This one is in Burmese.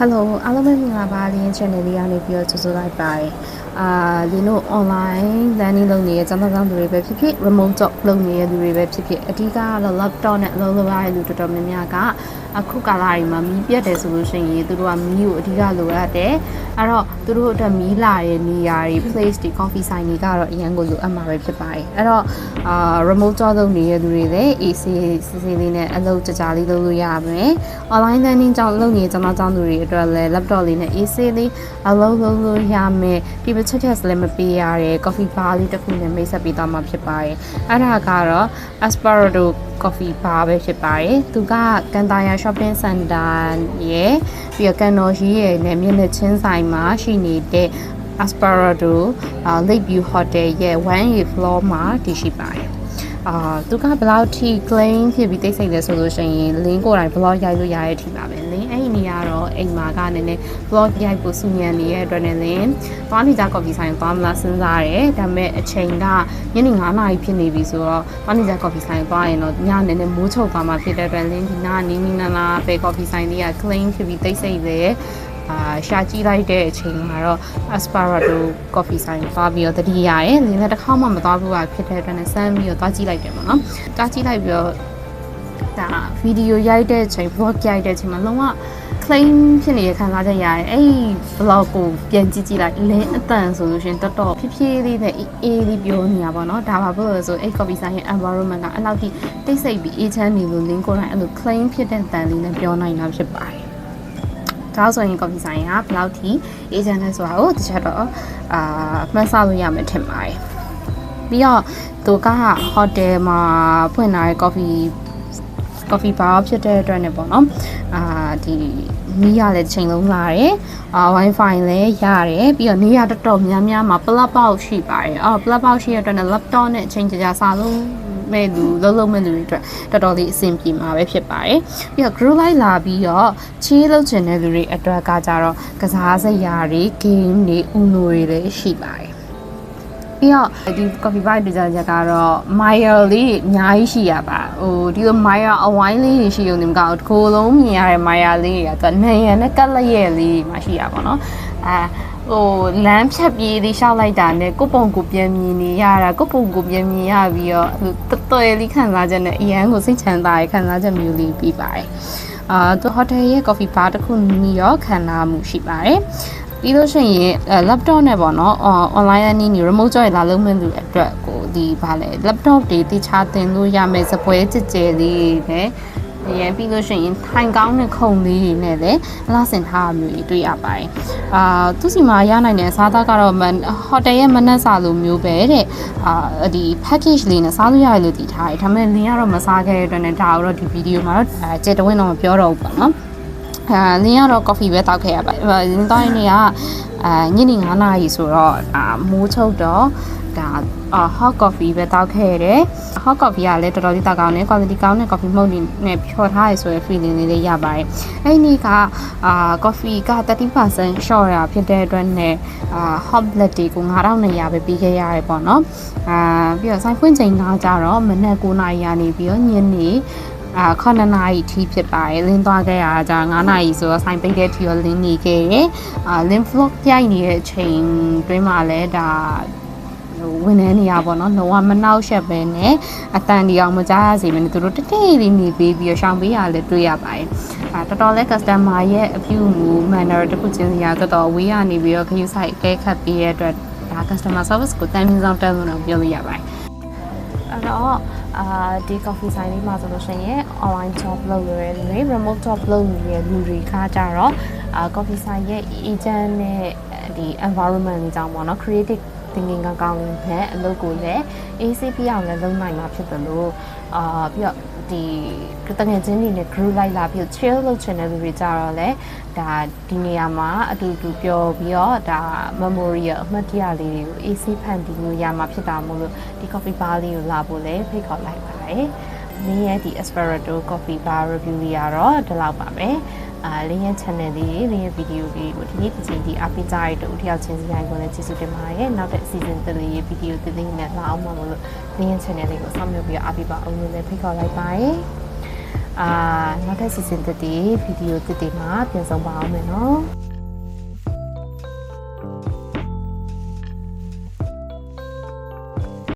Hello အားလုံးပဲမင်္ဂလာပါလင်း channel လေးကနေပြီးတော့ကြိုဆိုလိုက်ပါတယ် အာလင်းတို့ online learning လုပ်နေတဲ့ကျောင်းသားကျောင်းသူတွေပဲဖြစ်ဖြစ် remote job လုပ်နေတဲ့လူတွေပဲဖြစ်ဖြစ်အဓိကကတော့ laptop နဲ့အလုပ်လုပ်ရတဲ့လူတော်တော်များများကအခုကာလတွေမှာမီးပြတ်တယ်ဆိုလို့ရှိရင်သူတို့ကမီးကိုအဓိကလိုအပ်တယ်အဲ့တော့သူတို့အတွက်မီးလာတဲ့နေရာတွေ place တွေ coffee ဆိုင်တွေကတော့အရန်ကိုလိုအပ်မှာပဲဖြစ်ပါတယ်အဲ့တော့အာ remote job လုပ်နေတဲ့လူတွေလည်း AC စီစီလေးနဲ့အလုပ်ကြကြလေးလုပ်လို့ရမယ် online learning ကြောင့်လုပ်နေတဲ့ကျောင်းသားကျောင်းသူတွေအတွက်လည်း laptop လေးနဲ့ AC လေးအလုပ်လုပ်လို့ရမယ်ဒီ budget test လည်းမပေးရတဲ့ coffee bar လေးတစ်ခုနဲ့မိတ်ဆက်ပေးသွားမှာဖြစ်ပါတယ်အဲ့ဒါကတော့ Aspirado coffee bar ပဲဖြစ်ပါတယ်သူကကန်တာယာ shopping center ရဲ့ပြီးတော့ကန်တော်ရှိရဲ့နဲ့မျက်နှာချင်းဆိုင်မှာရှိနေတဲ့ Aspirado uh, Lake View Hotel ရဲ့ 1A floor မှာတည်ရှိပါတယ် အာသူကဘယ်လောက်ထိ claim ဖြစ်ပြီးတိတ်ဆိတ်လဲဆိုလို့ရှိရင် link ကိုယ်တိုင် blog ရိုက်လို့ရတဲ့အထိပါပဲ link အဲ့ဒီနေရာတော့အိမ်မှာကနည်းနည်း blog ရိုက်ဖို့စူညံနေတဲ့အတွက်နဲ့လင်းသွားနေကြ coffee ဆိုင်သွားမလားစဉ်းစားတယ်ဒါပေမဲ့အချိန်ကညနေ9နာရီဖြစ်နေပြီဆိုတော့သွားနေကြ coffee ဆိုင်သွားရင်တော့ညနည်းနည်းမိုးချုပ်သွားမှဖြစ်တဲ့အတွက်လင်းဒီနာနီးနီးနားနားပဲ coffee ဆိုင်လေးက claim ဖြစ်ပြီးတိတ်ဆိတ်တယ်အာ ရှာကြည့်လိုက်တဲ့အချိန်မှာတော့ Aspirado coffee ဆိုင်သွားပြီးတော့တတိရတယ်။လင်းလည်းတစ်ခါမှမသွားဘူးပါဖြစ်တဲ့အတွက်နဲ့ဆမ်းပြီးတော့သွားကြည့်လိုက်တယ်ပေါ့နော်။သွားကြည့်လိုက်ပြီးတော့ဒါဗီဒီယိုရိုက်တဲ့အချိန် vlog ရိုက်တဲ့အချိန်မှာလုံးဝ claim ဖြစ်နေတဲ့ခံစားချက်ရတယ်အဲ့ဒီ vlog ကိုပြန်ကြည့်ကြည့်လိုက်လင်းအတန်ဆိုလို့ရှရင်တော်တော်ဖြည်းဖြည်းလေးနဲ့အေးအေးလေးပြောနေတာပေါ့နော်ဒါပါဘလို့လဲဆိုအဲ့ coffee ဆိုင်ရဲ့ environment ကအဲ့လောက်ထိတိတ်ဆိတ်ပြီးအေးချမ်းနေလို့ link ကိုယ်တိုင်အဲ့လို claim ဖြစ်တဲ့တန်လေးနဲ့ပြောနိုင်တာဖြစ်ပါတယ် ဒါဆိုရင် coffee ဆိုင်ကဘယ်လောက်ထိ agent လဲဆိုတာကိုတခြားတော့အာမှတ်ဆလို့ရမယ်ထင်ပါတယ်ပြီးတော့သူက hotel မှာဖွင့်ထားတဲ့ coffee coffee bar ဖြစ်တဲ့အတွက်နဲ့ပေါ့နော်အာဒီမီးရလည်းချိန်လုံးလာတယ်အာ wifi လည်းရတယ်ပြီးတော့နေရာတော်တော်များများမှာ plug box ရှိပါတယ်အော် plug box ရှိရတဲ့အတွက်နဲ့ laptop နဲ့အချိန်ကြာကြာစာလုံး မဲ့လူလုံးလုံးမဲ့လူတွေအတွက်တော်တော်လေးအဆင်ပြေမှာပဲဖြစ်ပါတယ်ပြီးတော့ group live လာပြီးတော့ချေးလုပ်ချင်တဲ့လူတွေအတွက်ကကြတော့ကစားစရာတွေ game တွေ uno တွေလည်းရှိပါတယ်ပြီးတော့ဒီ coffee bar ဒီကြချက်ကတော့ Maya လေးအများကြီးရှိရပါဟိုဒီလို Maya အဝိုင်းလေးတွေရှိုံနေမှာကောဒီကိုယ်လုံးမြင်ရတဲ့ Maya လေးတွေကသူနံရံနဲ့ကတ်လက်ရဲ့လေးတွေမှရှိရပါတော့အဲ ဟိုလမ်းဖြတ်ပြေးလေးရှောက်လိုက်တာနဲ့ကိုပုံကိုပြန်မြင်နေရတာကိုပုံကိုပြန်မြင်ရပြီးတော့ဟိုတော်တော်လေးခံစားချက်နဲ့အရန်ကိုစိတ်ချမ်းသာရဲ့ခံစားချက်မျိုးလေးပြီးပါတယ်အာသူဟိုတယ်ရဲ့ coffee bar တစ်ခုနီးရောခံစားမှုရှိပါတယ်ပြီးလို့ရှိရင် laptop နဲ့ပေါ့နော် online အနေနဲ့ remote job လာလုပ်မဲ့လူအတွက်ကိုဒီဗာလဲ laptop တွေတခြားတင်လို့ရမယ်စပွဲကြကြဲလေးနဲ့အ ရင်ပြီးလို့ရှိရင်ထိုင်ကောင်းတဲ့ခုံလေးတွေနဲ့လည်းအလားစင်ထားမျိုးတွေတွေ့ရပါတယ်။အာသူစီမှာရနိုင်တဲ့အစားအသောက်ကတော့ဟိုတယ်ရဲ့မနက်စာလိုမျိုးပဲတဲ့။အာဒီ package လေးနဲ့စားလို့ရတယ်လို့တည်ထားတယ်။ဒါပေမဲ့လင်းကတော့မစားခဲ့တဲ့အတွက်နဲ့ဒါတော့ဒီဗီဒီယိုမှာတော့အဲကြက်တဝင်းတော့မပြောတော့ဘူးပေါ့နော်။ အာလင်းကတော့ coffee ပဲတောက်ခဲ့ရပါတယ်။လင်းတောင်းနေကအာညနေ9နာရီဆိုတော့အာမိုးချုပ်တော့ဒါအာ hot coffee ပဲတောက်ခဲ့ရတယ် hot coffee ကလည်းတော်တော်လေးတောက်ကောင်းတယ် quality ကောင်းတဲ့ coffee မဟုတ်နဲ့ဖြော်ထားရဆိုရယ် feeling လေးလေးရပါတယ်အဲ့ဒီနေ့ကအာ coffee က30% short ရဖြစ်တဲ့အတွက်နဲ့အာ hot black တွေကို9200ပဲပြီးခဲ့ရတယ်ပေါ့နော်အာပြီးတော့ဆိုင်ဖွင့်ချိန်ကကြတော့မနက်9နာရီကနေပြီးတော့ညနေ အာ9နာရီထိဖြစ်ပါတယ်လင်းသွားခဲ့ရတာကြာ9နာရီဆိုတော့ဆိုင်ပိတ်တဲ့ထီရောလင်းနေခဲ့ရအာလင်း vlog ပြိုင်နေတဲ့အချိန်တွင်းမှာလည်းဒါဝင်နေနေရပါတော့လုံးဝမနှောက်ရှက်ပဲနဲ့အတန်ဒီအောင်မကြားရစေမနဲ့သူတို့တတိလေးနေပေးပြီးရှောင်ပေးရလဲတွေ့ရပါတယ်အဲတော်တော်လေး customer ရဲ့အပြုအမူ manner တခုချင်းစီကတော်တော်ဝေးရနေပြီးတော့ခရုဆိုင်အကဲခတ်ပေးရတဲ့အတွက်ဒါ customer service ကိုတန်မြင့်ဆောင်တက်လို့တော့ပြောလို့ရပါတယ်အဲ့တော့ အာဒီ coffee ဆိုင်လေးမှာဆိုလို့ရှိရင် online job လုပ်ရတဲ့လူတွေ remote job လုပ်နေတဲ့လူတွေကကြတော့အာ coffee ဆိုင်ရဲ့ agent နဲ့ဒီ environment လေးကြောင့်ပေါ့နော် creative တင်ငင်ကကောင်းတဲ့အလုပ်ကိုလည်း ACP အောင်လည်းလုပ်နိုင်မှာဖြစ်တယ်လို့အာပြီးတော့ဒီတငယ်ချင်းတွေနဲ့ group လိုက်လာပြီး chill လုပ်ချင်တဲ့လူတွေကြတော့လေဒါဒီနေရာမှာအတူတူပြောပြီးတော့ဒါ memory အမှတ်တရလေးတွေကို AC ဖန်တီးလို့ရမှာဖြစ်တာမို့လို့ဒီ coffee bar လေးကိုလာဖို့လည်းဖိတ်ခေါ်လိုက်ပါတယ်။နင်းရဲ့ဒီ Asparato coffee bar review လေးကတော့ဒီလောက်ပါပဲ။ အာလင်းရဲ့ channel လေးလင်းရဲ့ video လေးကိုဒီနေ့ဒီချိန်ဒီအားပေးကြရတဲ့တူတယောက်ချင်းစီတိုင်းကိုလည်းကျေးဇူးတင်ပါတယ်နောက်တဲ့ season 3လေးရဲ့ video တည်တည်နဲ့လာအောင်မှာမလို့လင်းရဲ့ channel လေးကိုဆောက်မြှုပ်ပြီးအားပေးပါအောင်လို့လည်းဖိတ်ခေါ်လိုက်ပါတယ်အာနောက်ထပ်စီစဉ်တစ်တီဗီဒီယိုတစ်တီမှာပြန်ဆောင်ပါအောင်မယ်နော်